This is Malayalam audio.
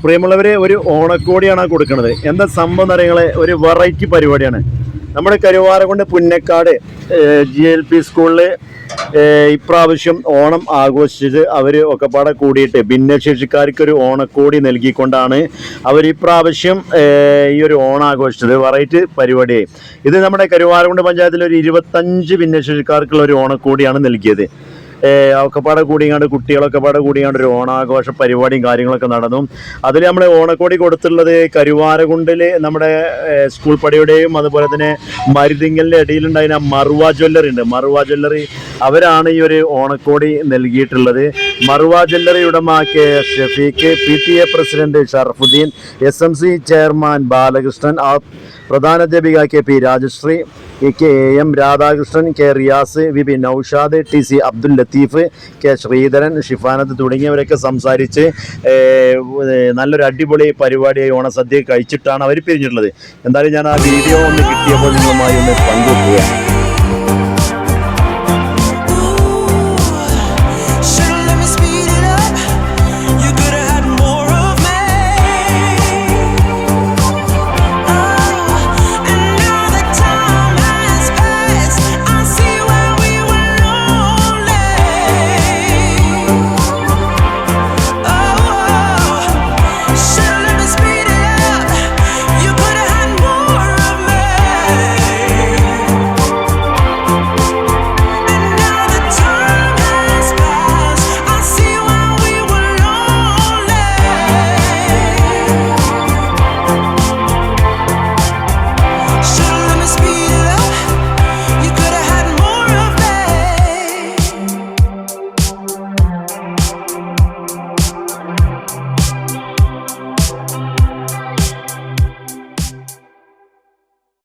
പ്രിയമുള്ളവരെ ഒരു ഓണക്കോടിയാണ് കൊടുക്കുന്നത്. എന്താ സംഭവം എന്ന് ഒരു വെറൈറ്റി പരിപാടിയാണ്. നമ്മുടെ Karuvarakundu Punnakkad G L P സ്കൂളിൽ ഇപ്രാവശ്യം ഓണം ആഘോഷിച്ചത് അവർ ഒക്കെപ്പാടെ കൂടിയിട്ട് ഭിന്നശേഷിക്കാർക്ക് ഒരു ഓണക്കോടി നൽകിക്കൊണ്ടാണ് അവർ ഇപ്രാവശ്യം ഈ ഒരു ഓണം ആഘോഷിച്ചത്. വെറൈറ്റി പരിപാടി. ഇത് നമ്മുടെ കരുവാരകുണ്ട് പഞ്ചായത്തിൽ ഒരു ഇരുപത്തഞ്ച് ഭിന്നശേഷിക്കാർക്കുള്ള ഒരു ഓണക്കോടിയാണ് നൽകിയത്. ഒക്കെപ്പാടെ കൂടിയാണ്ട് കുട്ടികളൊക്കെ പാടെ കൂടിയാണ്ട് ഒരു ഓണാഘോഷ പരിപാടിയും കാര്യങ്ങളൊക്കെ നടന്നു. അതിൽ നമ്മൾ ഓണക്കോടി കൊടുത്തുള്ളത് കരുവാരകുണ്ടിൽ നമ്മുടെ സ്കൂൾ പടിയുടെയും അതുപോലെ തന്നെ മരുതിങ്ങലിന്റെ ഇടയിലുണ്ടായിരുന്ന മറുവ ജ്വല്ലറി ഉണ്ട്. മറുവ ജ്വല്ലറി അവരാണ് ഈ ഒരു ഓണക്കോടി നൽകിയിട്ടുള്ളത്. മറുവ ഉടമ K S Shafeeq P T A president Sharafuddin S M C chairman Balakrishnan പ്രധാന അധ്യാപിക K P Rajasree K A M Radhakrishnan K Riyas V P Noushad T C Abdul Latheef K Sreedharan Shifanath തുടങ്ങിയവരൊക്കെ സംസാരിച്ച് നല്ലൊരു അടിപൊളി പരിപാടിയായി ഓണസദ്യ കഴിച്ചിട്ടാണ് അവർ പിരിഞ്ഞിട്ടുള്ളത്. എന്തായാലും ഞാൻ ആ വീഡിയോ ഒന്ന് കിട്ടിയപ്പോൾ നിങ്ങളുമായി ഒന്ന് പങ്കുവെക്കുക